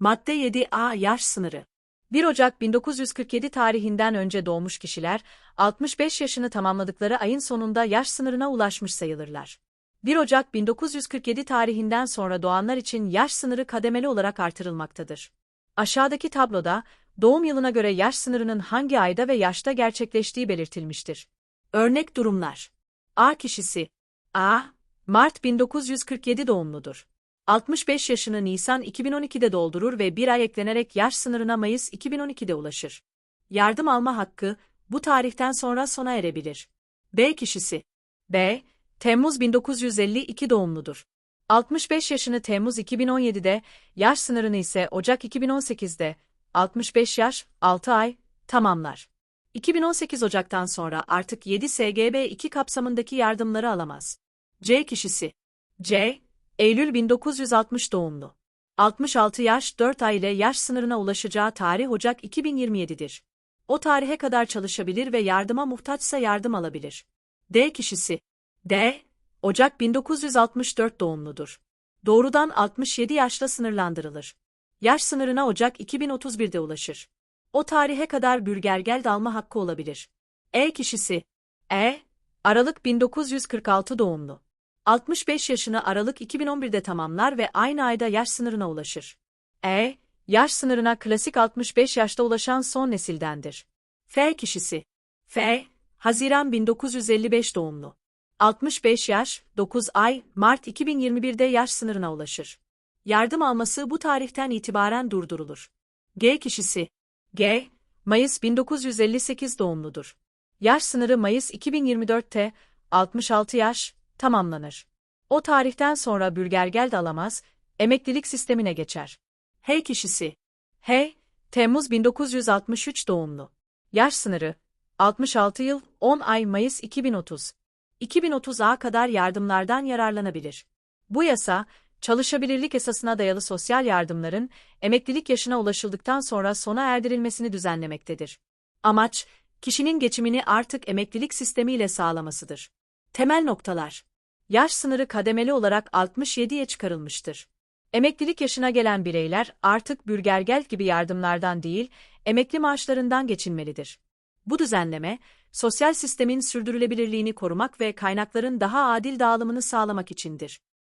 Madde 7A Yaş sınırı 1 Ocak 1947 tarihinden önce doğmuş kişiler, 65 yaşını tamamladıkları ayın sonunda yaş sınırına ulaşmış sayılırlar. 1 Ocak 1947 tarihinden sonra doğanlar için yaş sınırı kademeli olarak artırılmaktadır. Aşağıdaki tabloda, doğum yılına göre yaş sınırının hangi ayda ve yaşta gerçekleştiği belirtilmiştir. Örnek durumlar. A kişisi A. Mart 1947 doğumludur. 65 yaşını Nisan 2012'de doldurur ve bir ay eklenerek yaş sınırına Mayıs 2012'de ulaşır. Yardım alma hakkı bu tarihten sonra sona erebilir. B kişisi B. Temmuz 1952 doğumludur. 65 yaşını Temmuz 2017'de, yaş sınırını ise Ocak 2018'de, 65 yaş, 6 ay, tamamlar. 2018 Ocak'tan sonra artık 7 SGB 2 kapsamındaki yardımları alamaz. C kişisi C. Eylül 1960 doğumlu. 66 yaş 4 ay ile yaş sınırına ulaşacağı tarih Ocak 2027'dir. O tarihe kadar çalışabilir ve yardıma muhtaçsa yardım alabilir. D kişisi D. Ocak 1964 doğumludur. Doğrudan 67 yaşla sınırlandırılır. Yaş sınırına Ocak 2031'de ulaşır. O tarihe kadar bürgergel dalma hakkı olabilir. E kişisi E. Aralık 1946 doğumlu. 65 yaşını Aralık 2011'de tamamlar ve aynı ayda yaş sınırına ulaşır. E. Yaş sınırına klasik 65 yaşta ulaşan son nesildendir. F kişisi F. Haziran 1955 doğumlu. 65 yaş, 9 ay, Mart 2021'de yaş sınırına ulaşır. Yardım alması bu tarihten itibaren durdurulur. G kişisi G. Mayıs 1958 doğumludur. Yaş sınırı Mayıs 2024'te 66 yaş tamamlanır. O tarihten sonra bürgergel de alamaz, emeklilik sistemine geçer. H kişisi H. Temmuz 1963 doğumlu. Yaş sınırı 66 yıl 10 ay Mayıs 2030. 2030'a kadar yardımlardan yararlanabilir. Bu yasa, çalışabilirlik esasına dayalı sosyal yardımların emeklilik yaşına ulaşıldıktan sonra sona erdirilmesini düzenlemektedir. Amaç, kişinin geçimini artık emeklilik sistemiyle sağlamasıdır. Temel noktalar. Yaş sınırı kademeli olarak 67'ye çıkarılmıştır. Emeklilik yaşına gelen bireyler artık bürgergel gibi yardımlardan değil, emekli maaşlarından geçinmelidir. Bu düzenleme, sosyal sistemin sürdürülebilirliğini korumak ve kaynakların daha adil dağılımını sağlamak içindir.